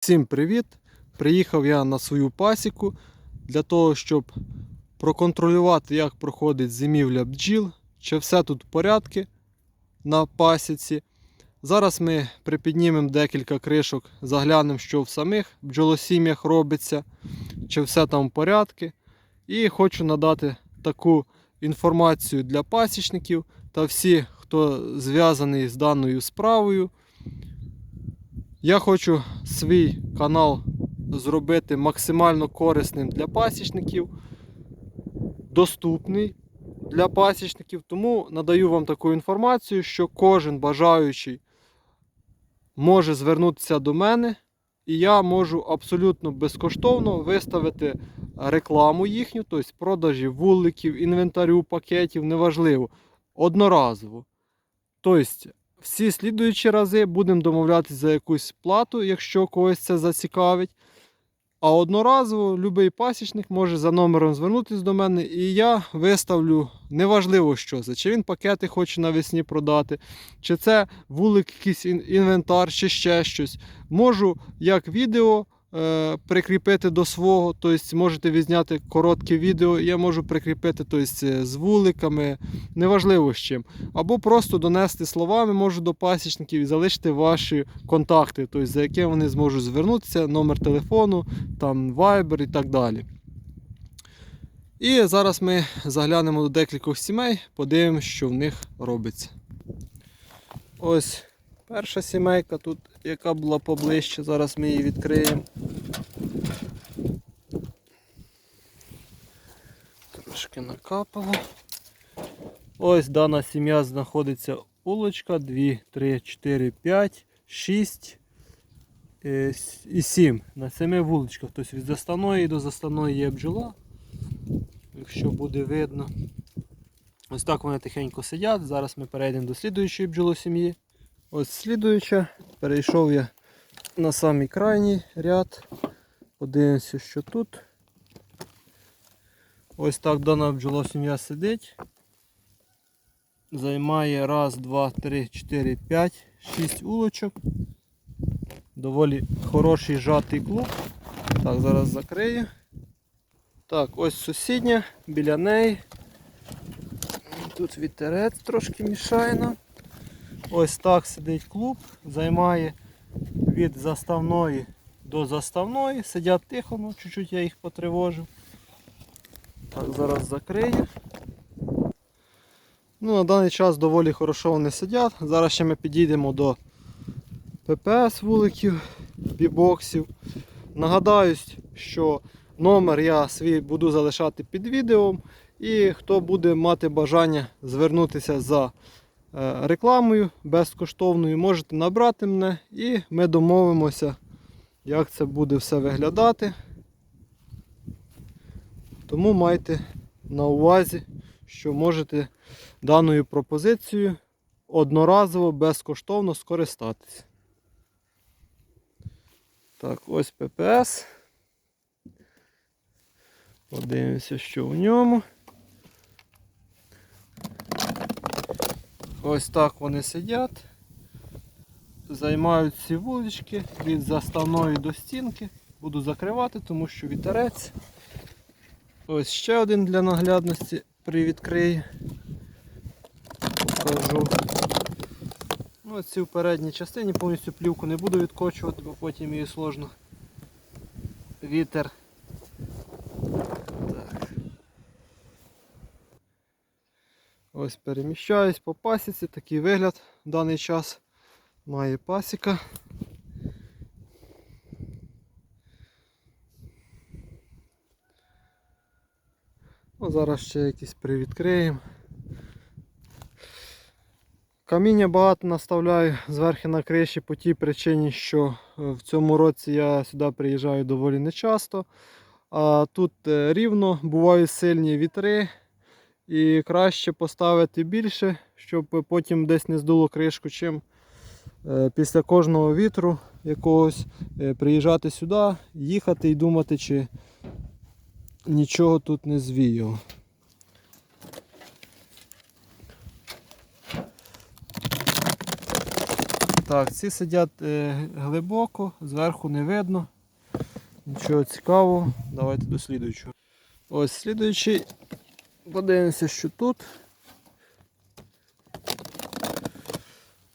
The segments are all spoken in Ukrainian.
Всім привіт! Приїхав я на свою пасіку для того, щоб проконтролювати, як проходить зимівля бджіл, чи все тут в порядку на пасіці. Зараз ми припіднімемо декілька кришок, заглянемо, що в самих бджолосім'ях робиться, чи все там в порядку. І хочу надати таку інформацію для пасічників та всі, хто зв'язаний з даною справою. Я хочу свій канал зробити максимально корисним для пасічників, доступний для пасічників. Тому надаю вам таку інформацію, що кожен бажаючий може звернутися до мене, і я можу абсолютно безкоштовно виставити рекламу їхню, тобто продажі вуликів, інвентарю, пакетів, неважливо, одноразово. Тобто, всі слідуючі рази будемо домовлятися за якусь плату, якщо когось це зацікавить. А одноразово будь-який пасічник може за номером звернутися до мене, і я виставлю неважливо що це. Чи він пакети хоче навесні продати, чи це вулик, якийсь інвентар, чи ще щось. Можу як відео прикріпити до свого, тобто можете відзняти коротке відео, я можу прикріпити тобто, з вуликами, неважливо з чим. Або просто донести словами можу до пасічників і залишити ваші контакти, тобто, за якими вони зможуть звернутися, номер телефону, там Viber і так далі. І зараз ми заглянемо до декількох сімей, подивимося, що в них робиться. Ось перша сімейка тут, яка була поближче, зараз ми її відкриємо. Трошки накапало. Ось дана сім'я знаходиться улочка 2, 3, 4, 5, 6 е, і 7. На 7 вуличках. Тобто від заставної до заставної є бджола. Якщо буде видно. Ось так вони тихенько сидять. Зараз ми перейдемо до слідуючої бджолосім'ї. Ось слідуюча. Перейшов я на самий крайній ряд. Подивимося, що тут. Ось так дана бджолосім'я сидить. Займає раз, два, три, чотири, п'ять, шість улочок. Доволі хороший жатий клуб. Так, зараз закрию. Так, ось сусідня, біля неї. Тут вітерець трошки мішає нам. Ось так сидить клуб, займає від заставної до заставної. Сидять тихо, ну чуть-чуть я їх потривожив. Так, зараз закрию. Ну, на даний час доволі хорошо вони сидять. Зараз ще ми підійдемо до ППС вуликів, бібоксів. Нагадаю, що номер я свій буду залишати під відео. І хто буде мати бажання звернутися за е, рекламою безкоштовною, можете набрати мене і ми домовимося, як це буде все виглядати. Тому майте на увазі, що можете даною пропозицією одноразово безкоштовно скористатися. Так, ось ППС. Подивимося, що в ньому. Ось так вони сидять. Займають ці вулички від заставної до стінки. Буду закривати, тому що вітерець. Ось ще один для наглядності привідкрию. Покажу. Ну, ось ці в передній частині повністю плівку не буду відкочувати, бо потім її сложно. Вітер. Так. Ось переміщаюсь по пасіці, такий вигляд в даний час має пасіка. Ну, зараз ще якісь привідкриємо. Каміння багато наставляю зверху на криші по тій причині, що е, в цьому році я сюди приїжджаю доволі нечасто. А тут е, рівно бувають сильні вітри. І краще поставити більше, щоб потім десь не здуло кришку, чим е, після кожного вітру якогось приїжджати сюди, їхати і думати, чи нічого тут не звіяло. Так, ці сидять е, глибоко, зверху не видно. Нічого цікавого. Давайте до слідуючого. Ось слідуючий. Подивимося, що тут.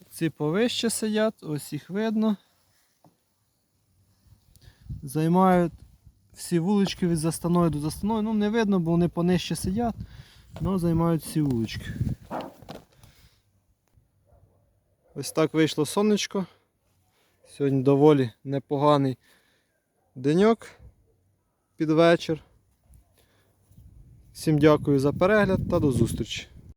Ці повище сидять, ось їх видно. Займають всі вулички від застаної до застаної. Ну не видно, бо вони понижче сидять, але займають всі вулички. Ось так вийшло сонечко. Сьогодні доволі непоганий деньок під вечір. Всім дякую за перегляд та до зустрічі.